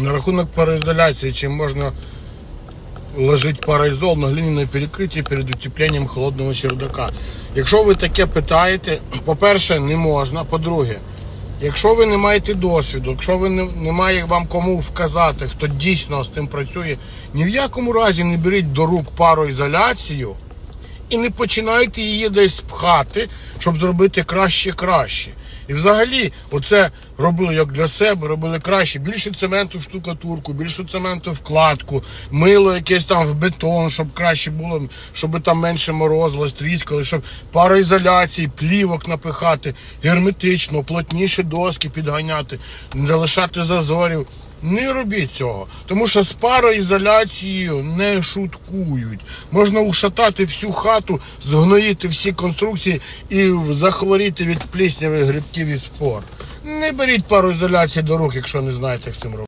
На рахунок пароізоляції, чи можна ложити пароізол на глиняне перекриття перед утепленням холодного чердака. Якщо ви таке питаєте, по-перше, не можна. По-друге, якщо ви не маєте досвіду, якщо ви не, немає вам кому вказати, хто дійсно з тим працює, ні в якому разі не беріть до рук пароізоляцію і не починайте її десь пхати, щоб зробити краще краще. І взагалі, оце робили як для себе, робили краще. Більше цементу в штукатурку, більше цементу в кладку, мило якесь там в бетон, щоб краще було, щоб там менше морозилось, тріскали, щоб пароізоляції, плівок напихати, герметично, плотніші доски підганяти, залишати зазорів. Не робіть цього, тому що з пароізоляцією не шуткують. Можна ушатати всю хату, згноїти всі конструкції і захворіти від пліснявих грибків і спор. Не беріть пароізоляції до рук, якщо не знаєте, як з цим робити.